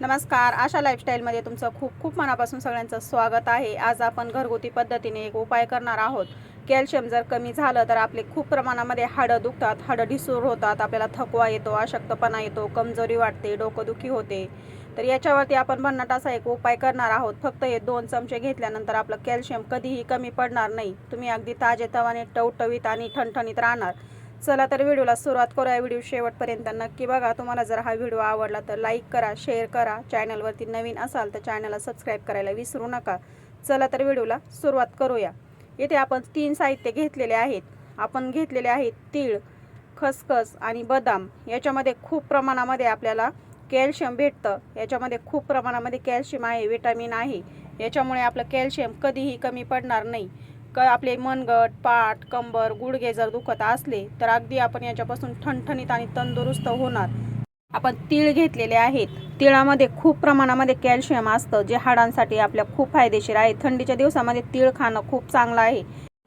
नमस्कार. आशा लाईफस्टाईलमध्ये तुमचं खूप खूप मनापासून सगळ्यांचं स्वागत आहे. आज आपण घरगुती पद्धतीने एक उपाय करणार आहोत. कॅल्शियम जर कमी झालं तर आपले खूप प्रमाणामध्ये हाडं दुखतात हाडं ढिसूर होतात आपल्याला थकवा येतो अशक्तपणा येतो कमजोरी वाटते डोकंदुखी होते. तर याच्यावरती आपण भन्नाट असा एक उपाय करणार आहोत. फक्त हे दोन चमचे घेतल्यानंतर आपलं कॅल्शियम कधीही कमी पडणार नाही. तुम्ही अगदी ताजे तवाने टवटवीत आणि ठणठणीत राहणार. चला तर व्हिडिओला सुरुवात करूया. व्हिडिओ शेवटपर्यंत नक्की बघा. तुम्हाला जर हा व्हिडिओ आवडला तर लाईक करा शेअर करा. चॅनलवरती नवीन असाल तर चॅनलला सबस्क्राईब करायला विसरू नका. चला तर व्हिडिओला सुरुवात करूया. येथे आपण तीन साहित्य घेतलेले आहेत. आपण घेतलेले आहेत तीळ खसखस आणि बदाम. याच्यामध्ये खूप प्रमाणामध्ये आपल्याला कॅल्शियम भेटतं. याच्यामध्ये खूप प्रमाणामध्ये कॅल्शियम आहे विटॅमिन आहे. याच्यामुळे आपलं कॅल्शियम कधीही कमी पडणार नाही. क आपले मनगट पाठ कंबर गुडघे जर दुखत असले तर अगदी आपण याच्यापासून ठणठणीत आणि तंदुरुस्त होणार. आपण तीळ घेतलेले आहेत. तिळामध्ये खूप प्रमाणामध्ये कॅल्शियम असतं जे हाडांसाठी आपल्या खूप फायदेशीर आहे. थंडीच्या दिवसामध्ये तीळ खाणं खूप चांगलं आहे.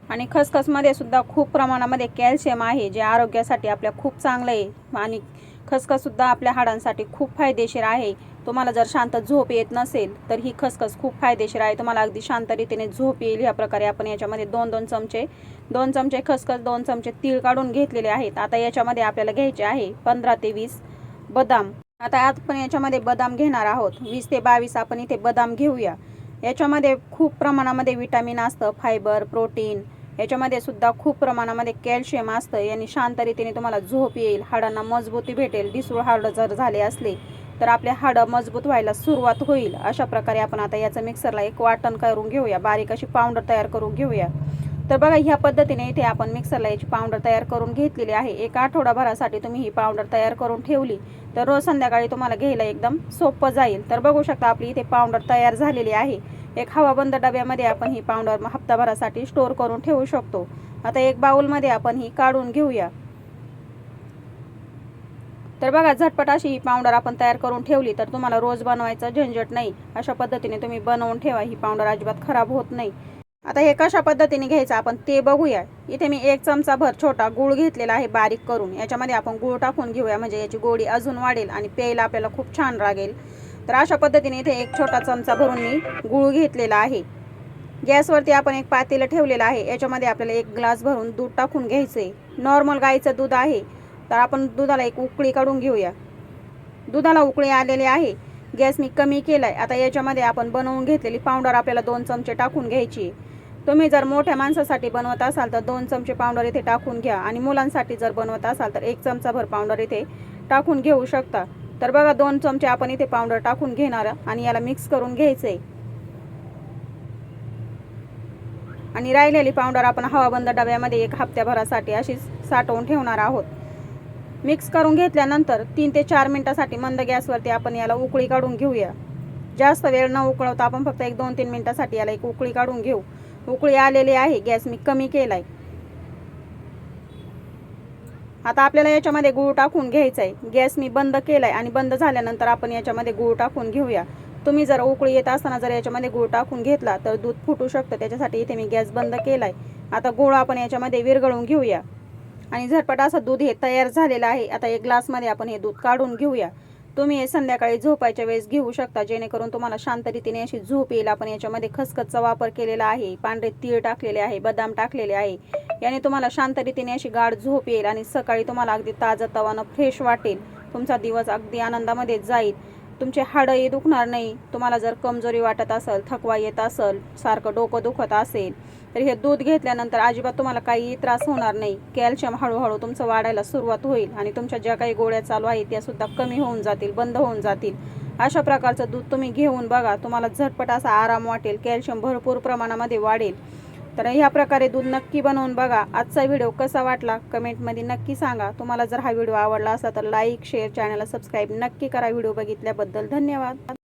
आणि खसखसमध्ये सुद्धा खूप प्रमाणामध्ये कॅल्शियम आहे जे आरोग्यासाठी आपल्या खूप चांगलं आहे. आणि खसखससुद्धा आपल्या हाडांसाठी खूप फायदेशीर आहे. तुम्हाला जर शांत झोप येत नसेल तर ही खसखस खूप फायदेशीर आहे. तुम्हाला अगदी शांत रीतीने झोप येईल. ह्या प्रकारे आपण याच्यामध्ये दोन दोन चमचे दोन चमचे खसखस दोन चमचे तीळ काढून घेतलेले आहेत. आता याच्यामध्ये आपल्याला घ्यायचे आहे पंधरा ते वीस बदाम. आता आपण याच्यामध्ये बदाम घेणार आहोत. वीस ते बावीस आपण इथे बदाम घेऊया. याच्यामध्ये खूप प्रमाणामध्ये विटॅमिन असतं फायबर प्रोटीन. याच्यामध्ये सुद्धा खूप प्रमाणामध्ये कॅल्शियम असतं. याने शांत रीतीने तुम्हाला झोप येईल. हाडांना मजबूती भेटेल. ढिसूळ हाड जर झाले असले तर आपले हाडं मजबूत व्हायला सुरुवात होईल. अशा प्रकारे आपण आता याचं मिक्सरला एक वाटण करून घेऊया. बारीक अशी पावडर तयार करून घेऊया. तर बघा ह्या पद्धतीने इथे आपण मिक्सरला याची पावडर तयार करून घेतलेली आहे. एक आठवडाभरासाठी तुम्ही ही पावडर तयार करून ठेवली तर रोज संध्याकाळी तुम्हाला घ्यायला एकदम सोपं जाईल. तर बघू शकता आपली इथे पावडर तयार झालेली आहे. एक हवाबंद डब्यामध्ये आपण ही पावडर हप्ताभरासाठी स्टोअर करून ठेवू शकतो. आता एक बाउलमध्ये आपण ही काढून घेऊया. तर बघा झटपट अशी ही पावडर आपण तयार करून ठेवली तर तुम्हाला रोज बनवायचं झंझट नाही. अशा पद्धतीने तुम्ही बनवून ठेवा ही पावडर अजिबात खराब होत नाही. आता हे कशा पद्धतीने घ्यायचं आपण ते बघूया. इथे मी एक चमचा भर छोटा गूळ घेतलेला आहे बारीक करून. याच्यामध्ये आपण गूळ टाकून घेऊया म्हणजे याची गोडी अजून वाढेल आणि प्यायला आपल्याला खूप छान लागेल. तर अशा पद्धतीने इथे एक छोटा चमचा भरून मी गूळ घेतलेला आहे. गॅसवरती आपण एक पातेलं ठेवलेलं आहे. याच्यामध्ये आपल्याला एक ग्लास भरून दूध टाकून घ्यायचं आहे नॉर्मल गाईचं दूध आहे. तर आपण दुधाला एक उकळी काढून घेऊया. दुधाला उकळी आलेली आहे. गॅस मी कमी केला आहे आता याच्यामध्ये आपण बनवून घेतलेली पावडर आपल्याला दोन चमचे टाकून घ्यायची. आहे तुम्ही जर मोठ्या माणसासाठी बनवत असाल तर दोन चमचे पावडर इथे टाकून घ्या आणि मुलांसाठी जर बनवत असाल तर एक चमचाभर पावडर इथे टाकून घेऊ शकता. तर बघा दोन चमचे आपण इथे पावडर टाकून घेणार आणि याला मिक्स करून घ्यायचं आहे आणि राहिलेली पावडर आपण हवाबंद डब्यामध्ये एक हप्त्याभरासाठी अशी साठवून ठेवणार आहोत. मिक्स करून घेतल्यानंतर तीन ते चार मिनटासाठी मंद गॅसवरती आपण याला उकळी काढून घेऊया. जास्त वेळ न उकळवता आपण फक्त एक दोन तीन मिनटासाठी याला एक उकळी काढून घेऊ. उकळी आलेली आहे गॅस मी कमी केलाय. आता आपल्याला याच्यामध्ये गूळ टाकून घ्यायचा आहे गॅस मी बंद केलाय आणि बंद झाल्यानंतर आपण याच्यामध्ये गूळ टाकून घेऊया. तुम्ही जर उकळी येत असताना जर याच्यामध्ये गूळ टाकून घेतला तर दूध फुटू शकतं. त्याच्यासाठी इथे मी गॅस बंद केलाय. आता गूळ आपण याच्यामध्ये विरघळून घेऊया. आणि झटपट असं दूध हे तयार झालेलं आहे. आता एक ग्लासमध्ये आपण हे दूध काढून घेऊया. तुम्ही हे संध्याकाळी झोपायच्या वेळेस घेऊ शकता जेणेकरून तुम्हाला शांत रीतीने अशी झोप येईल. आपण याच्यामध्ये खसखसचा वापर केलेला आहे पांढरे तीळ टाकलेले आहे बदाम टाकलेले आहे. याने तुम्हाला शांत रीतीने अशी गाढ झोप येईल आणि सकाळी तुम्हाला अगदी ताजं तवानं फ्रेश वाटेल. तुमचा दिवस अगदी आनंदामध्ये जाईल. तुमचे हाडंही दुखणार नाही. तुम्हाला जर कमजोरी वाटत असेल थकवा येत असेल सारखं डोकं दुखत असेल तर हे दूध घेतल्यानंतर अजिबात तुम्हाला काही त्रास होणार नाही. कॅल्शियम हळूहळू तुमचं वाढायला सुरुवात होईल आणि तुमच्या ज्या काही गोळ्या चालू आहेत त्या सुद्धा कमी होऊन जातील बंद होऊन जातील. अशा प्रकारचं दूध तुम्ही घेऊन बघा. तुम्हाला झटपट असा आराम वाटेल कॅल्शियम भरपूर प्रमाणामध्ये वाढेल. तर ह्या प्रकारे दूध नक्की बनवून बघा. आजचा व्हिडिओ कसा वाटला कमेंटमध्ये नक्की सांगा. तुम्हाला जर हा व्हिडिओ आवडला असला तर लाईक शेअर चॅनलला सबस्क्राईब नक्की करा. व्हिडिओ बघितल्याबद्दल धन्यवाद.